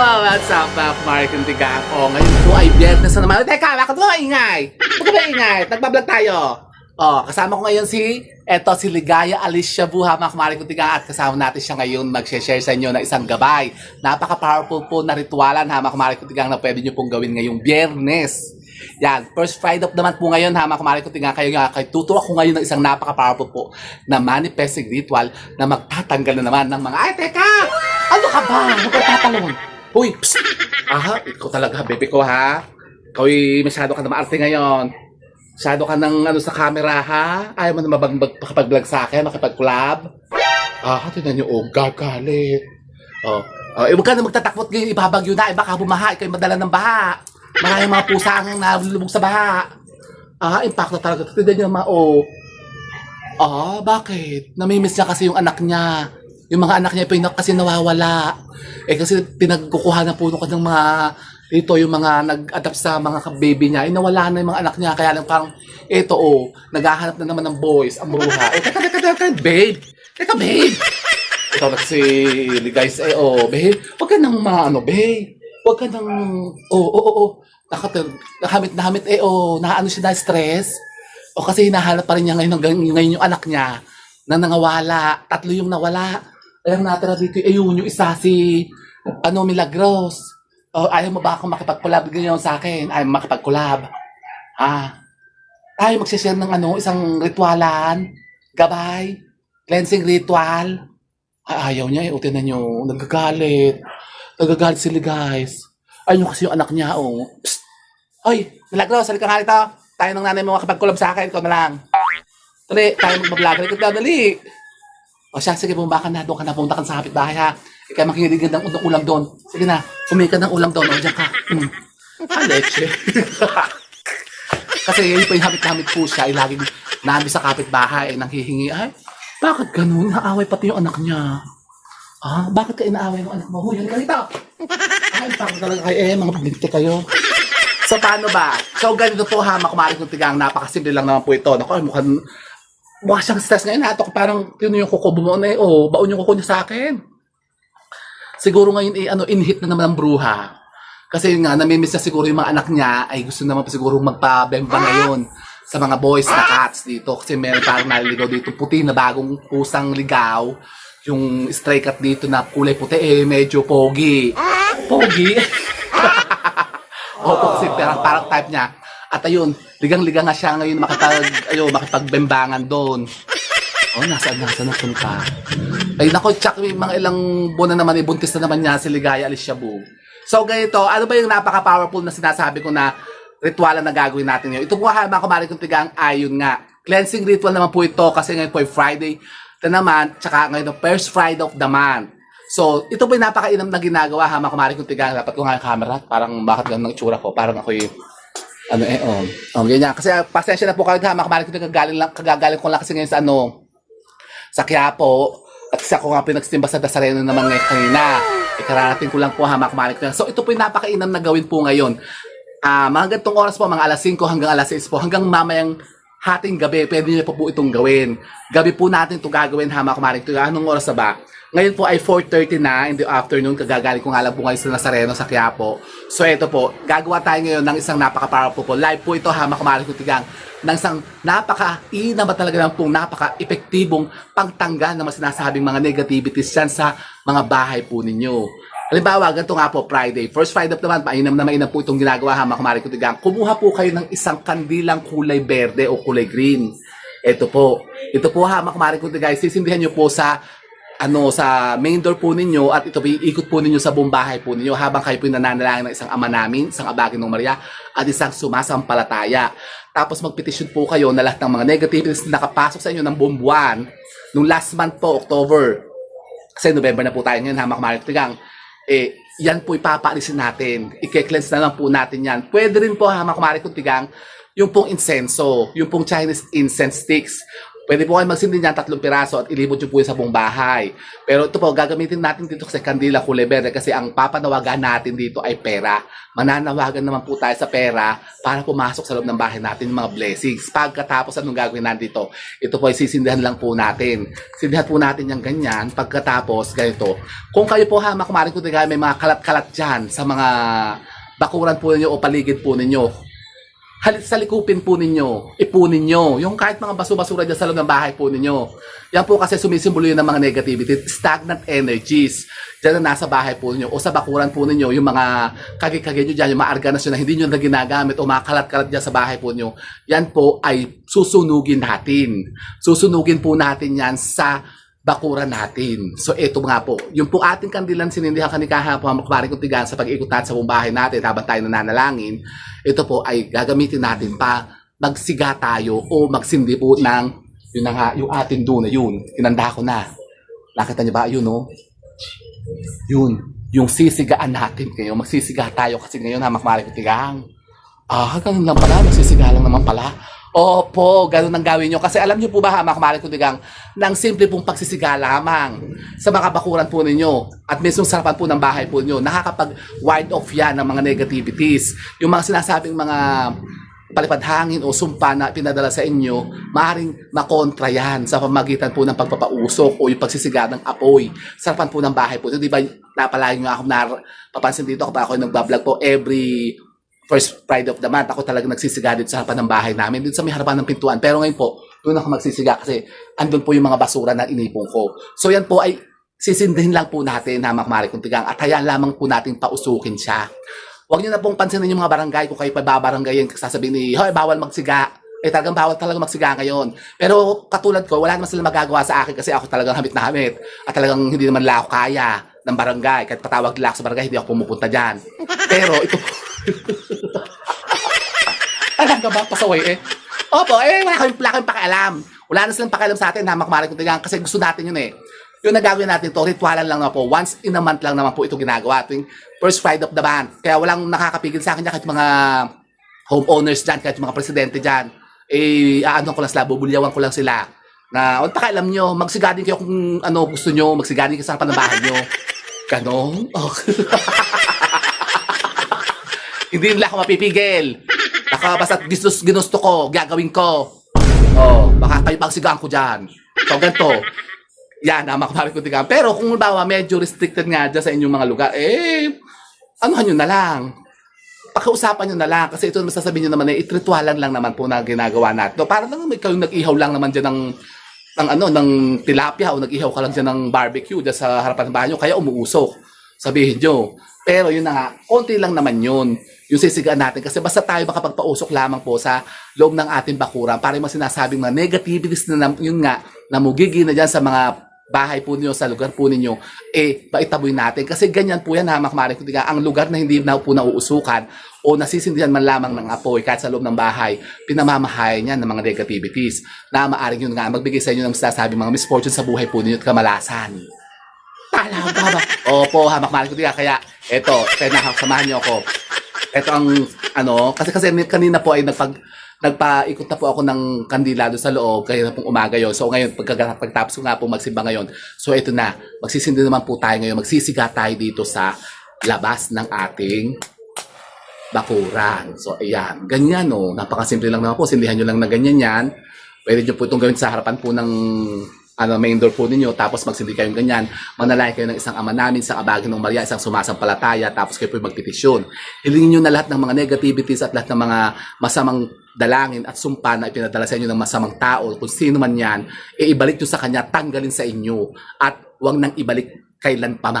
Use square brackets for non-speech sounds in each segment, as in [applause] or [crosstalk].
What's up, Map Mark and Tigang? O, ngayon po ay biyernes na naman. Teka, bakit mo ingay? Ka ba ingay? Nagbablog tayo. O, kasama ko ngayon si, eto si Ligaya Alicia Buha, and Tigang. At kasama natin siya ngayon mag-share sa inyo ng isang gabay. Napaka-powerful po na ritualan, ha, and Tigang, na pwede nyo pong gawin ngayong biyernes. Yan, first Friday of naman po ngayon ha, mga kumari ko kayo nga, kay tuturo ako ngayon ng isang napaka-powerful po na manifesting ritual na magtatanggal na naman ng mga, ay teka, ano ka ba? Ano ka? Uy, psst! Aha, ikaw talaga, bebe ko ha. Ikaw masyado ka na maarte ngayon. Masyado ka ng ano sa camera ha. Ayaw mo na mabag makapag-vlog sa akin, makipag-collab. Ah, tingnan niyo, oh, gagalit. Oh, oh eh, huwag ka na magtatakot ngayon, ibabagyo na, eh, baka bumaha, ikaw madala ng baha. Maraming mga pusa ang nalulubog sa baha. Ah, impacto talaga. Tignan niyo ma, oh. Ah, bakit? Namimiss niya kasi yung anak niya. Yung mga anak niya po yung kasi nawawala. Eh kasi pinagkukuha na ko ng mga dito yung mga nag-adapt sa mga baby niya. Eh nawala na yung mga anak niya. Kaya lang parang, eto oh, naghahanap na naman ng boys, ang bruha. Eh, teka, teka, teka, babe. Teka, babe. Ikaw na kasi, guys, eh, oh, babe. Huwag ka nang maano, babe. Huwag ka nang, oh, oh, oh, oh. Nakater, nahamit, nahamit, eh, oh, naano siya na stress. O kasi hinahanap pa rin niya ngayon, ngayon yung anak niya na nangawala. Tatlo yung nawala. Alam natira dito, eh, yun, yung isa si, ano, Milagros. O, ayaw mo ba akong makipag-collab ganyan sa akin? Ayaw mo makipag-collab? Ah, tayo magsishare ng ano, isang ritualan, gabay, cleansing ritual. Ay, ayaw niya eh, na nyo, nagagalit. Nagagalit sila guys. Ayun kasi yung anak niya, oh. Psst! Oy, Milagros, halika nga rito. Tayo ng nanay mo makapag-collab sa akin, ikaw na lang. Dali, tayo mag-vlog. Dali, dali. O siya, sige, bumaba ka na. Doon ka na, punta ka sa kapitbahay ha. Ikaw makinig ng ulam doon. Sige na, pumili ka ng ulam doon. O, dyan ka. Mm. Ah, leche. [laughs] Kasi yun po yung hamit-hamit po siya. Ay, laging nabi sa kapitbahay, nang hihingi. Ay, bakit ganun? Naaway pati yung anak niya. Ah, bakit ka inaaway ng anak mo? Huy, halika rito. Ay, bakit talaga kayo? Eh, mga pabinti kayo. So, paano ba? So, ganito po ha, makumari kong tigang. Napakasimple lang naman po ito. Naku, mukhang, mukha siyang stress ngayon ha. Ito, parang, yun yung kuko bumuon eh. Oh, baon yung kuko niya sa akin. Siguro ngayon, eh, ano, inhit na naman ang bruha. Kasi yun nga, namimiss niya siguro yung mga anak niya, ay gusto naman pa siguro magpabemba ngayon sa mga boys na cats dito. Kasi meron parang naliligaw dito, puti na bagong pusang ligaw. Yung stray cat dito na kulay puti, eh, medyo pogi. Pogi? [laughs] Opo, kasi parang, parang type niya. At ayun, ligang-liga nga siya ngayon makipag, ayun, makipagbembangan doon. Oh, nasaan, nasaan na punta? Ay, nako, tsak, may mga ilang buwan na naman, eh, buntis na naman niya si Ligaya Alicia Bu. So, ganito, ano ba yung napaka-powerful na sinasabi ko na ritualan na gagawin natin ngayon? Ito po ha, mga kumari kong tigang, ayun nga. Cleansing ritual naman po ito kasi ngayon po ay Friday na naman, tsaka ngayon first Friday of the month. So, ito po yung napakainam na ginagawa ha, mga kumari kong tigang. Dapat ko nga yung camera, parang bakit ganun ang itsura ko, parang ako yung ano eh, oh. Oh, ganyan. Kasi ah, pasensya na po kayo ha, mga tigang, kagagaling, lang, kagagaling ko lang kasi ngayon sa ano, sa Quiapo. At isa ko nga pinagsimba sa Dasareno naman ngayon kanina. Ikararating ko lang po ha, mga ko. So ito po yung napakainam na gawin po ngayon. Ah, mga ganitong oras po, mga alas 5 hanggang alas 6 po, hanggang mamayang hating gabi, pwede niyo po po itong gawin. Gabi po natin ito gagawin ha, mga kumari ko. Anong oras na ba? Ngayon po ay 4.30 na in the afternoon. Kagagaling ko nga lang po ngayon sa Nazareno sa Quiapo. So ito po, gagawa tayo ngayon ng isang napaka-powerful po. Live po ito ha, mga kumari ko tigang ng isang napaka-ina ba talaga ng pong napaka-epektibong pagtanggal ng mga sinasabing mga negativities dyan sa mga bahay po ninyo. Halimbawa, ganito nga po, Friday. First Friday up naman, mainam na mainam po itong ginagawa ha, mga kumari ko tigang. Kumuha po kayo ng isang kandilang kulay berde o kulay green. Ito po. Ito po ha, mga kumari ko tigang. Sisindihan nyo po sa ano sa main door po ninyo at ito iikot po ninyo sa buong bahay po ninyo habang kayo po nananalangin ng isang ama namin, isang abagin ng Maria at isang sumasampalataya. Tapos magpetisyon po kayo na lahat ng mga negativities na nakapasok sa inyo ng buong buwan nung last month po, October. Kasi November na po tayo ngayon, hamak marit tigang. Eh, yan po ipapaalisin natin. I-cleanse na lang po natin yan. Pwede rin po, hamak marit tigang, yung pong insenso, yung pong Chinese incense sticks. Pwede po kayo magsindi niyan tatlong piraso at ilibot nyo po yun sa buong bahay. Pero ito po, gagamitin natin dito kasi kandila kulebere kasi ang papanawagan natin dito ay pera. Mananawagan naman po tayo sa pera para pumasok sa loob ng bahay natin yung mga blessings. Pagkatapos anong gagawin natin dito? Ito po ay sisindihan lang po natin. Sindihan po natin yung ganyan. Pagkatapos, ganito. Kung kayo po ha, makumarin ko may mga kalat-kalat dyan sa mga bakuran po ninyo o paligid po ninyo halit salikupin po ninyo, ipunin nyo, yung kahit mga baso-basura dyan sa loob ng bahay po ninyo. Yan po kasi sumisimbolo yun ng mga negativity, stagnant energies. Dyan na nasa bahay po ninyo o sa bakuran po ninyo, yung mga kagi-kagi nyo dyan, yung mga arganasyon na hindi nyo na ginagamit o mga kalat-kalat dyan sa bahay po ninyo, yan po ay susunugin natin. Susunugin po natin yan sa bakuran natin. So ito nga po, yung po ating kandilan sinindihan kanikaha po ang kumaring kuntigan sa pag-ikot sa buong natin habang tayo nananalangin, ito po ay gagamitin natin pa magsiga tayo o magsindi po ng yun na nga, yung ating doon na yun. Kinanda ko na. Nakita niyo ba? Yun no? Yun. Yung sisigaan natin kayo. Magsisiga tayo kasi ngayon ha, makmaring kuntigang. Ah, ganun lang pala. Magsisiga lang naman pala. Opo, ganun ang gawin nyo. Kasi alam nyo po ba, ha, mga kumarin kundigang, ng simple pong pagsisiga lamang sa mga bakuran po ninyo at mismong sarapan po ng bahay po ninyo, nakakapag-ward off yan ng mga negativities. Yung mga sinasabing mga palipad hangin o sumpa na pinadala sa inyo, maaaring makontra yan sa pamagitan po ng pagpapausok o yung pagsisiga ng apoy. Sarapan po ng bahay po. Di ba, napalagi nga ako na papansin dito kapag ako nagbablog po every first Friday of the month, ako talaga nagsisiga dito sa harapan ng bahay namin, dito sa may harapan ng pintuan. Pero ngayon po, doon ako magsisiga kasi andun po yung mga basura na inipon ko. So yan po ay sisindihin lang po natin na makmari kung tigang at hayaan lamang po natin pausukin siya. Huwag niyo na pong pansinin yung mga barangay kung kayo pa babaranggayin, sasabihin ni, hoy, bawal magsiga. Eh talagang bawal talaga magsiga ngayon. Pero katulad ko, wala naman sila magagawa sa akin kasi ako talagang hamit na hamit. At talagang hindi naman lang ako kaya ng barangay. Kahit patawag ako sa barangay, hindi ako pumupunta dyan. Pero ito Talaga ba? Pasaway eh. Opo, eh, wala kayong, wala kayong pakialam. Wala na silang pakialam sa atin na kung tigang kasi gusto natin yun eh. Yung nagagawin natin to, ritualan lang naman po. Once in a month lang naman po ito ginagawa. Tuwing first Friday of the month. Kaya walang nakakapigil sa akin dyan kahit mga homeowners dyan, kahit mga presidente dyan. Eh, aano ko lang sila, bubulyawan ko lang sila. Na, o pakialam nyo, magsigadin kayo kung ano gusto nyo, magsigadin kayo sa harapan ng bahay nyo. Ganon? Oh. [laughs] Hindi nila ako mapipigil. Baka basta ginusto, ginusto ko, gagawin ko. Oh, baka kayo pagsigaan ko dyan. So, ganito. Yan, ang makamari ko tigaan. Pero kung bawa medyo restricted nga dyan sa inyong mga lugar, eh, anuhan nyo na lang. Pakiusapan nyo na lang. Kasi ito masasabihin nyo naman, eh, itritualan lang naman po na ginagawa natin. So, para lang may kayong nag-ihaw lang naman dyan ng ng ano ng tilapia o nag-ihaw ka lang dyan ng barbecue dyan sa harapan ng bahay nyo, kaya umuusok. Sabihin nyo. Pero yun na nga, konti lang naman yun yung sisigaan natin. Kasi basta tayo makapagpausok lamang po sa loob ng ating bakuran para yung mga mga negativities na yun nga, namugigi na dyan sa mga bahay po ninyo, sa lugar po ninyo, eh, maitaboy natin. Kasi ganyan po yan, hamak maring kundiga, ang lugar na hindi na po nauusukan o nasisindihan man lamang ng apoy kahit sa loob ng bahay, pinamamahay niyan ng mga negativities na maaring yun nga, magbigay sa inyo ng sinasabi mga misfortune sa buhay po ninyo at kamalasan. Talaga ba? Opo, hamak maring kundiga. Kaya, eto, kaya nakasamahan niyo ako. Ito ang ano, kasi kasi kanina po ay nagpag nagpaikot na po ako ng kandila doon sa loob kaya na pong umaga yon. So ngayon pagka, pagtapos ko nga po magsimba ngayon. So ito na, magsisindi naman po tayo ngayon. Magsisiga tayo dito sa labas ng ating bakuran. So ayan, ganyan no. Napakasimple lang naman po. Sindihan nyo lang na ganyan yan. Pwede nyo po itong gawin sa harapan po ng ano, main door po ninyo, tapos magsindi kayong ganyan, manalangin kayo ng isang ama namin, isang abagin ng Maria, isang sumasampalataya, tapos kayo po magpetisyon. Hilingin nyo na lahat ng mga negativities at lahat ng mga masamang dalangin at sumpa na ipinadala sa inyo ng masamang tao, kung sino man yan, e ibalik nyo sa kanya, tanggalin sa inyo, at huwag nang ibalik kailan pa.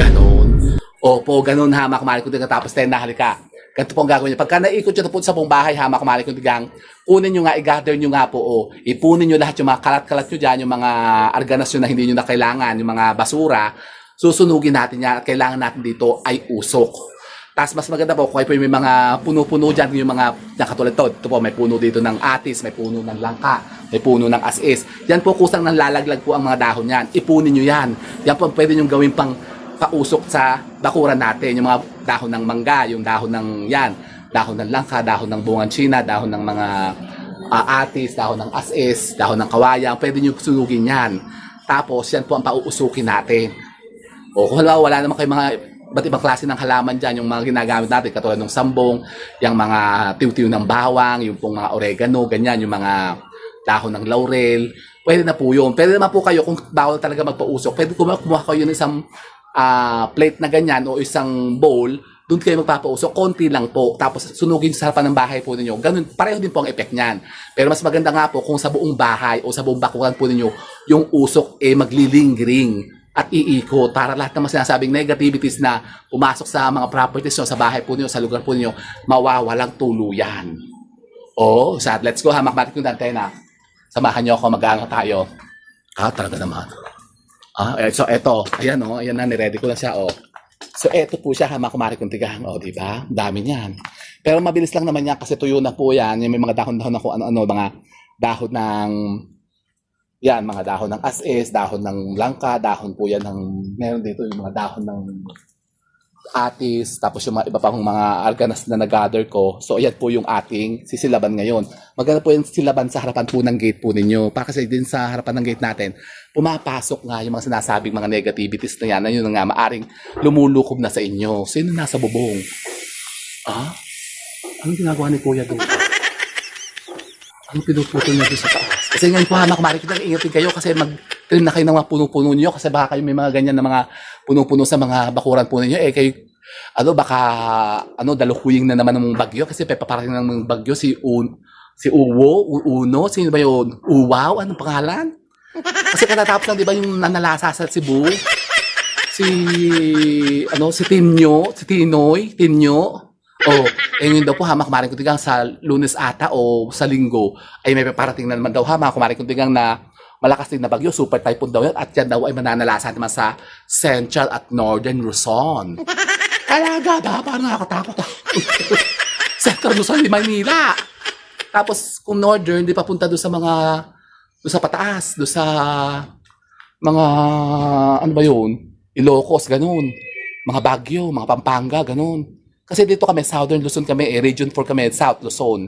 Ganon. Opo, ganon ha, makamali ko din tapos tayo nahalika. Ganito po ang gagawin niyo. Pagka naikot nyo na po sa buong bahay, ha, makamali ko digang, kunin nyo nga, i-gather nyo nga po, o, ipunin nyo lahat yung mga kalat-kalat nyo dyan, yung mga arganasyon na hindi nyo na kailangan, yung mga basura, susunugin natin yan, at kailangan natin dito ay usok. Tapos mas maganda po, kung kayo po may mga puno-puno dyan, yung mga, yan katulad to, ito po, may puno dito ng atis, may puno ng langka, may puno ng as-is. Yan po kusang nang lalaglag po ang mga dahon yan. Ipunin nyo yan. Yan po pwede nyo gawin pang pausok sa bakuran natin, yung mga dahon ng mangga, yung dahon ng yan, dahon ng langka, dahon ng bungan china, dahon ng mga ah, atis, dahon ng asis, dahon ng kawayang, pwede nyo sunugin yan. Tapos, yan po ang pauusukin natin. O kung halimbawa, wala naman kayo mga iba't ibang klase ng halaman dyan, yung mga ginagamit natin, katulad ng sambong, yung mga tiw-tiw ng bawang, yung pong mga oregano, ganyan, yung mga dahon ng laurel, pwede na po yun. Pwede naman po kayo, kung bawal talaga magpausok, pwede kumuha kayo ng isang ah, plate na ganyan o isang bowl, doon kayo magpapausok, konti lang po. Tapos sunugin sa harapan ng bahay po ninyo. Ganun, pareho din po ang effect niyan. Pero mas maganda nga po kung sa buong bahay o sa buong bakuran po ninyo, yung usok eh maglilingring at iikot para lahat ng sinasabing negativities na pumasok sa mga properties nyo, sa bahay po ninyo, sa lugar po ninyo, mawawalang tuluyan. Oh, sad. Let's go ha. Makbatik yung antena. Samahan nyo ako. Mag-ano tayo. Ah, talaga naman. Ah, eh, so eto. Ayan oh. Ayan na. Niready ko na siya oh. So eto po siya ha. Makumari kong tigang. Oh, di ba? Dami niyan. Pero mabilis lang naman yan kasi tuyo na po yan. Yung may mga dahon-dahon kung ano-ano. Mga dahon ng yan, mga dahon ng as-is, dahon ng langka, dahon po yan ng, meron dito yung mga dahon ng atis, tapos yung mga iba pang mga arganas na nag-gather ko. So, ayan po yung ating sisilaban ngayon. Maganda po yung silaban sa harapan po ng gate po ninyo. Para kasi din sa harapan ng gate natin, pumapasok nga yung mga sinasabing mga negativities na yan, na yun nga, maaring lumulukob na sa inyo. Sino nasa bubong? Ah? Anong ginagawa ni Kuya doon? Anong pinuputol niya doon sa taas? Kasi ngayon po ha, mga kumari, kita ingatin kayo kasi mag-trim na kayo ng mga puno-puno niyo kasi baka kayo may mga ganyan na mga puno-puno sa mga bakuran po ninyo. Eh, kayo, ano, baka, ano, dalukuying na naman ng bagyo kasi pe, paparating ng bagyo si Un, si Uwo, Uno, sino ba yun? Uwaw, anong pangalan? Kasi katatapos lang, di ba, yung nanalasa sa Cebu? Si, ano, si Tinyo, si Tinoy, Tinyo. Oh, eh yun daw po ha, mga kuntigang sa lunes ata o sa linggo ay may paparating na naman daw ha, mga kuntigang na malakas din na bagyo, super typhoon daw yan at yan daw ay mananalasa naman sa Central at Northern Luzon. Talaga ba? Parang nakakatakot ah. [laughs] Central Luzon, di Maynila. Tapos kung Northern, di papunta doon sa mga, doon sa pataas, doon sa mga, ano ba yun? Ilocos, ganun. Mga Baguio, mga Pampanga, ganun. Kasi dito kami, Southern Luzon kami, eh, Region 4 kami, South Luzon.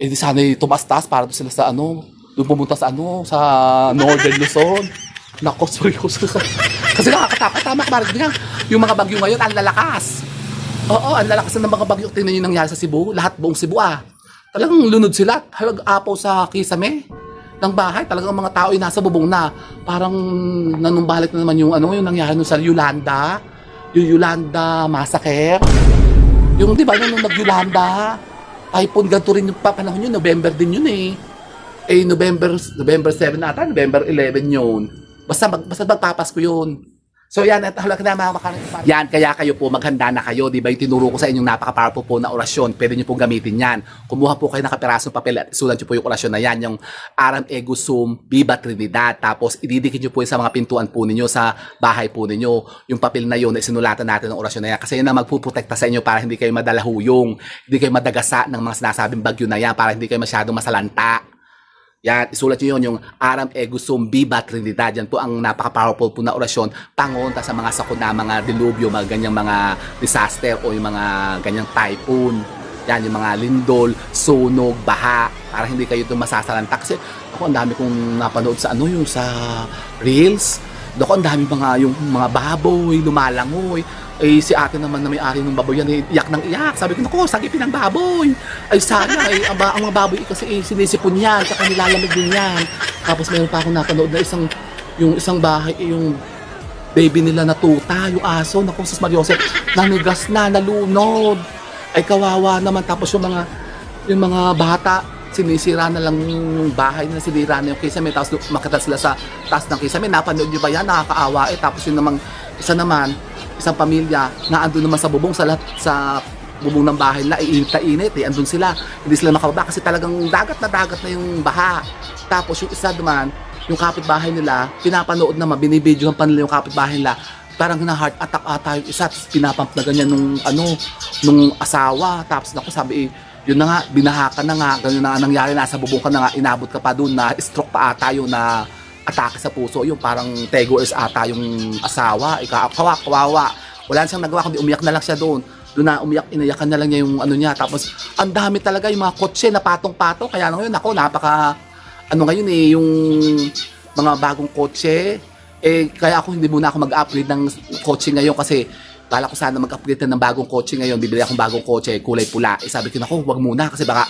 Eh di sana tumastas para doon sila sa ano, doon pumunta sa ano, sa Northern Luzon. [laughs] Nako, seryoso. Kasi nakakatakot, tama ka, Mark. Yung mga bagyo ngayon, ang lalakas. Oo, ang lalakas ng mga bagyo. Tingnan nyo yung nangyari sa Cebu. Lahat buong Cebu ah. Talagang lunod sila. Halag apaw sa kisame ng bahay. Talagang mga tao ay nasa bubong na. Parang nanumbalik na naman yung ano, yung nangyari nun sa Yolanda. Yung Yolanda massacre. Yung di ba nung nag-Yolanda, typhoon ganito rin yung papanahon yun, November din yun eh. Eh, November, November 7 ata, November 11 yun. Basta, mag, basta magpapasko yun. So yan, at halaga na mga makarin. Yan, kaya kayo po, maghanda na kayo. Di ba yung tinuro ko sa inyong napaka-powerful po na orasyon. Pwede nyo pong gamitin yan. Kumuha po kayo ng kapirasong papel at isulat nyo po yung orasyon na yan. Yung Aram Ego Sum, Viva Trinidad. Tapos ididikit nyo po sa mga pintuan po ninyo, sa bahay po ninyo. Yung papel na yun, na isinulatan natin ng orasyon na yan. Kasi yun ang magpuprotekta sa inyo para hindi kayo madalahuyong. Hindi kayo madagasa ng mga sinasabing bagyo na yan. Para hindi kayo masyadong masalanta. Yan, isulat nyo yun, yung Aram Ego Sum Viva Trinidad. Yan po ang napaka-powerful po na orasyon pangonta sa mga sakuna, mga dilubyo, mga ganyang mga disaster o yung mga ganyang typhoon. Yan, yung mga lindol, sunog, baha, para hindi kayo ito masasalanta. Kasi ako, ang dami kong napanood sa ano, yung sa Reels. Doko, ang dami mga, yung mga baboy, lumalangoy. Eh, si ate naman na may-ari ng baboy yan, eh, iyak ng iyak. Sabi ko, naku, sagipin ng baboy. Ay, sana, ay, ang, ang mga baboy kasi eh, sinisipon yan, tsaka nilalamig din yan. Tapos meron pa akong napanood na isang, yung isang bahay, eh, yung baby nila na tuta, yung aso, naku, sus Mariosep, nanigas na, nalunod. Ay, kawawa naman. Tapos yung mga, yung mga bata, sinisira na lang yung bahay na sinira na yung kisame tapos makita sila sa taas ng kisame napanood nyo ba yan? Nakakaawa. Eh tapos yun namang isa naman isang pamilya na andun naman sa bubong sa lahat sa bubong ng bahay nila iinit na init eh andun sila. Hindi sila makababa kasi talagang dagat na dagat na yung baha. Tapos yung isa naman yung kapitbahay nila pinapanood naman binibidyohan pa nila yung kapitbahay nila. Parang na heart attack ata yung isa tapos pinapump na ganyan nung ano nung asawa. Tapos naku sabi eh, yun na nga, binaha ka na nga, ganun na nga nangyari, nasa bubong ka na nga, inabot ka pa dun na stroke pa ata yung na atake sa puso, yung parang tegos ata yung asawa, ika, kawa, kawawa. Wala siyang nagawa, kundi umiyak na lang siya doon. Doon na umiyak, inayakan na lang niya yung ano niya. Tapos, ang dami talaga yung mga kotse na patong-patong. Kaya ngayon, ako, napaka, ano ngayon eh, yung mga bagong kotse. Eh, kaya ako hindi muna ako mag-upgrade ng kotse ngayon kasi Kala ko sana mag-upgrade na ng bagong kotse ngayon, bibili akong bagong kotse, kulay pula. Eh sabi ko, naku, wag muna kasi baka,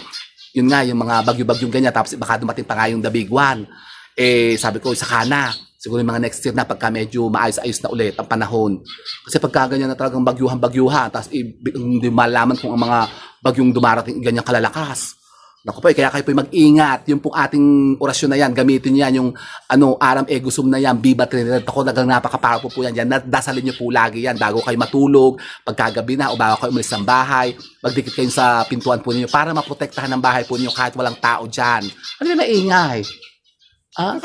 yun nga, yung mga bagyo-bagyong ganyan, tapos baka dumating pa nga yung the big one. Eh, sabi ko, saka na. Siguro yung mga next year na pagka medyo maayos-ayos na ulit ang panahon. Kasi pagka ganyan na talagang bagyuhan-bagyuhan, tapos hindi malaman kung ang mga bagyong dumarating ganyan kalalakas. Naku po, eh, kaya kayo po mag-ingat. Yung pong ating orasyon na yan, gamitin yan, yung ano, aram egosum na yan, biba trinidad. Ako, nagang napaka-powerful po yan. yan. Dasalin nyo po lagi yan bago kayo matulog, pagkagabi na, o bago kayo umalis ng bahay. Magdikit kayo sa pintuan po ninyo para maprotektahan ng bahay po ninyo kahit walang tao dyan. Ano yung maingay? Ah?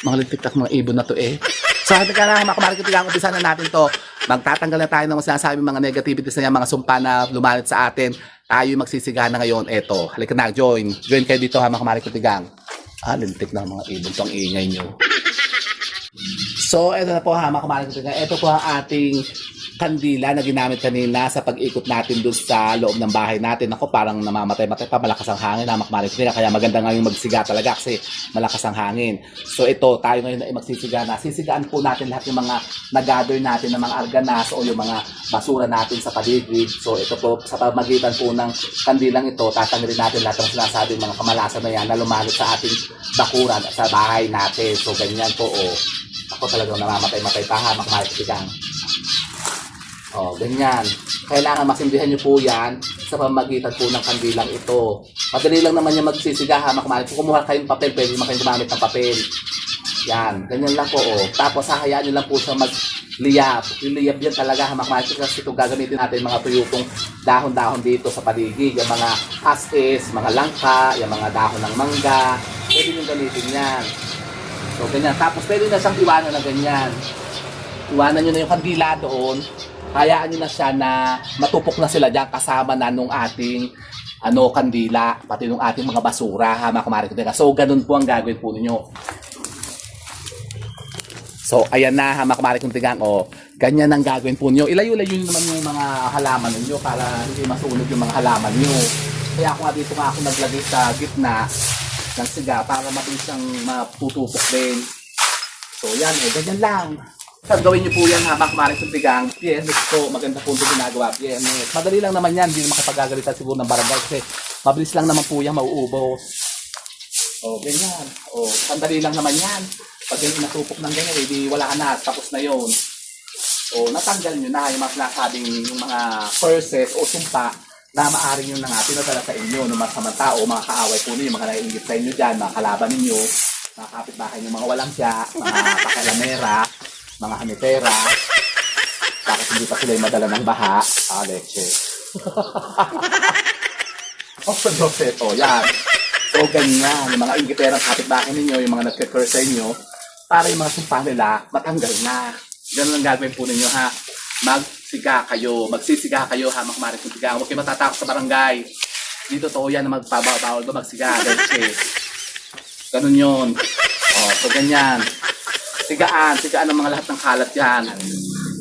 Mga lintik mga ibon na to eh. So, hati ka na, mga kamarikitigang, umpisa na natin to. Magtatanggal na tayo ng mga mga negativities na yan, mga sumpa na lumalit sa atin. Tayo yung magsisigana ngayon. Eto, halika na, join. Join kayo dito ha, mga kamarikitigang. Ah, lintik na mga ibon to ang ingay nyo. So, eto na po ha, mga kamarikitigang. Ito po ang ating kandila na ginamit kanina sa pag-ikot natin doon sa loob ng bahay natin. Ako parang namamatay-matay pa, malakas ang hangin, ha, mga kamarikitigang. Kaya maganda nga yung magsiga talaga kasi malakas ang hangin. So ito, tayo ngayon ay magsisiga na. Sisigaan po natin lahat yung mga nag-gather natin ng mga arganas o yung mga basura natin sa paligid. So ito po, sa pamagitan po ng kandilang ito, tatanggalin natin lahat ng sinasabing mga kamalasan na yan na lumalot sa ating bakuran sa bahay natin. So ganyan po, o. Ako talagang namamatay-matay pa ha, makamakikigang. Oh, ganyan. Kailangan masindihan nyo po yan sa pamagitan po ng kandilang ito. Madali lang naman yung magsisiga ha, makamali. Kung kumuha kayong papel, pwede naman kayong gumamit ng papel. Yan, ganyan lang po oh. Tapos hahayaan nyo lang po siya magliyab. Yung liyab yan talaga ha, makamali. Kasi ito gagamitin natin mga tuyutong dahon-dahon dito sa paligid. Yung mga astis, mga langka, yung mga dahon ng mangga. Pwede nyo gamitin yan. So, ganyan. Tapos pwede na siyang iwanan na ganyan. Iwanan nyo na yung kandila doon. Hayaan nyo na siya na matupok na sila dyan kasama na nung ating ano, kandila, pati nung ating mga basura, ha, mga kumari ko So, ganun po ang gagawin po ninyo. So, ayan na, ha, mga kumari tigang. O, ganyan ang gagawin po ninyo. Ilayo-layo nyo naman yung mga halaman ninyo para hindi masunog yung mga halaman nyo. Kaya ako nga dito nga ako naglagay sa gitna ng siga para mabilis siyang matutupok din. So, yan, eh, ganyan lang. Sir, gawin niyo po yan ha, mga kumari kong tigang. PMS po, maganda po ito ginagawa. PMS. Madali lang naman yan, hindi makapagagalitan siguro ng barangay kasi mabilis lang naman po yan mauubos. O, ganyan. O, sandali lang naman yan. Pag yung natupok ng ganyan, hindi wala ka na, tapos na yon. O, natanggal nyo na yung mga sinasabing yung mga curses o sumpa na maaaring yun na nga pinadala sa inyo ng mga samanta o mga kaaway po ninyo, mga naiingit sa inyo dyan, mga kalaban ninyo, mga kapitbahay ng mga walang siya, mga [laughs] pakalamera, mga hanitera, bakit hindi pa sila yung madala ng baha, ah, leche. o, sa Joseto, yan. So, ganyan. Yung mga ingiterang kapitbahay ninyo, yung mga nagka-curse sa inyo, para yung mga sumpa nila, matanggal na. Ganun ang gagawin po ninyo, ha? Magsiga kayo. Magsisiga kayo, ha? Makamarit ng siga. Huwag kayo matatakot sa barangay. Dito to yan na magpabawal ba magsiga. Leche. Ganun yun. O, so ganyan. Sigaan. Sigaan ang mga lahat ng kalat yan.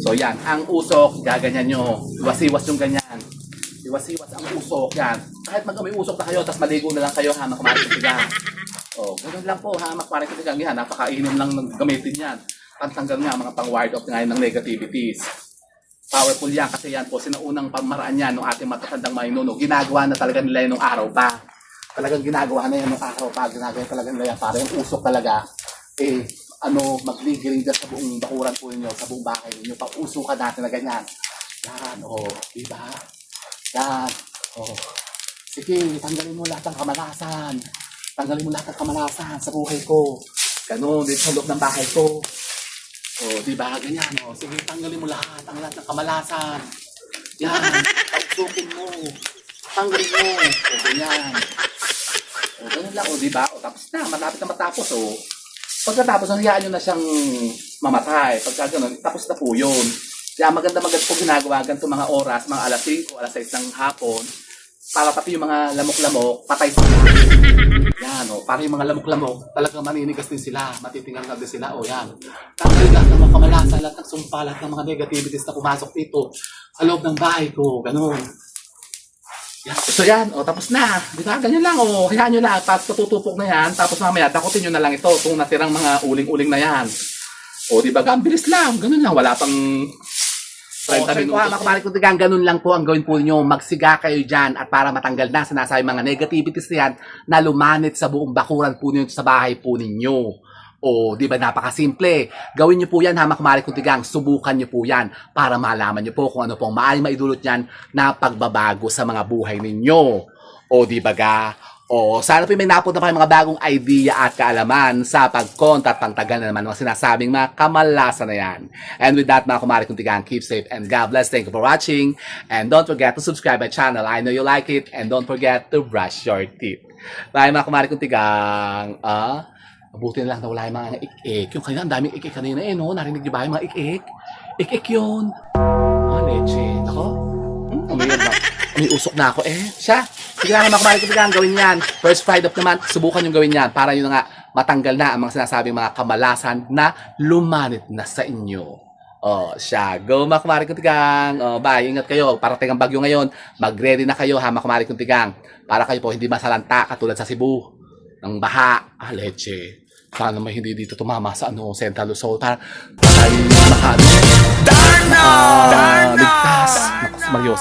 So yan. Ang usok, gaganyan nyo. Iwas-iwas yung ganyan. Iwas-iwas ang usok. Yan. Kahit mag may usok na kayo, tapos maligo na lang kayo ha, makamarit ng siga. O, ganun lang po ha, makamarit ng siga. Yan, napakainom lang ng gamitin yan. Pantanggal nga mga pang-ward off nga ng negativities. Powerful yan kasi yan po, sinaunang pamaraan yan ng ating matatandang mahinuno. Ginagawa na talaga nila yun nung araw pa. Talagang ginagawa na yan nung araw pa. Ginagawa talaga nila yan para yung usok talaga. Eh, ano, magligiring dyan sa buong bakuran po ninyo, sa buong bahay ninyo. Pag-usukan natin na ganyan. Yan, o, oh, diba? Yan, o. Oh. Sige, tanggalin mo lahat ng kamalasan. Tanggalin mo lahat ng kamalasan sa buhay ko. Ganun, dito sa loob ng bahay ko. O, oh, di ba? Ganyan, o. Sige, tanggalin mo lahat, ang lahat ng kamalasan. Yan, pagsukin mo. Tanggalin mo. O, ganyan. O, ganyan lang, o, di ba? O, tapos na, malapit na matapos, o. Pagkatapos, hayaan nyo na siyang mamatay. Pagka ganun, tapos na po yun. Kaya maganda maganda po ginagawa ganito mga oras, mga alas 5 o alas 6 ng hapon, para pati yung mga lamok-lamok, patay sila. [laughs] Yan, o. Para yung mga lamok-lamok, talagang maninigas din sila. Matitingan na din sila. O, yan. Tanggalin lahat ng mga kamalasan, lahat ng sumpa, lahat ng mga negativities na pumasok dito sa loob ng bahay ko. Ganun. So yan, o tapos na. Di ba? Ganyan lang, o. Hayaan nyo lang. Tapos tutupok na yan. Tapos mamaya, dakutin nyo na lang ito. Itong natirang mga uling-uling na yan. O, di ba? Ang bilis lang. Ganun lang. Wala pang 30 minutos. mga kumari ko tigang, ganun lang po ang gawin po ninyo. Magsiga kayo dyan at para matanggal na sa nasabi mga negativities na yan na lumanit sa buong bakuran po ninyo sa bahay po ninyo. O, di ba napakasimple. Gawin niyo po yan, ha, mga kumari ko tigang. Subukan niyo po yan para malaman niyo po kung ano pong maaaring maidulot yan na pagbabago sa mga buhay ninyo. O, di ba ga? O, sana po may napunta pa kayong mga bagong idea at kaalaman sa pagkonta at pangtagal na naman mga sinasabing mga kamalasan na yan. And with that, mga kumari kong tigang, keep safe and God bless. Thank you for watching. And don't forget to subscribe my channel. I know you like it. And don't forget to brush your teeth. Bye mga kumari kong tigang. Mabuti na lang na wala yung mga ik-ik. Yung kanina, ang daming ik-ik kanina eh, no? Narinig niyo ba yung mga ik-ik? Ik-ik yun. Ah, leche. Ako? Hmm, umiyak na. Umiusok na ako eh. Siya. Sige lang mga kumari kong tigang, gawin yan. First Friday of month, subukan yung gawin yan para yun na nga matanggal na ang mga sinasabing mga kamalasan na lumanit na sa inyo. Oh, siya. Go, mga kumari kong tigang. Oh, bye. Ingat kayo. Parating ang bagyo ngayon. Mag-ready na kayo, ha, mga kumari kong tigang. Para kayo po hindi masalanta katulad sa Cebu. Ng baha. Ah, leche. Sana may hindi dito tumama sa ano, Central Luzon. Para tayo maka... Darno! Darno! Ligtas. Naku, si Mario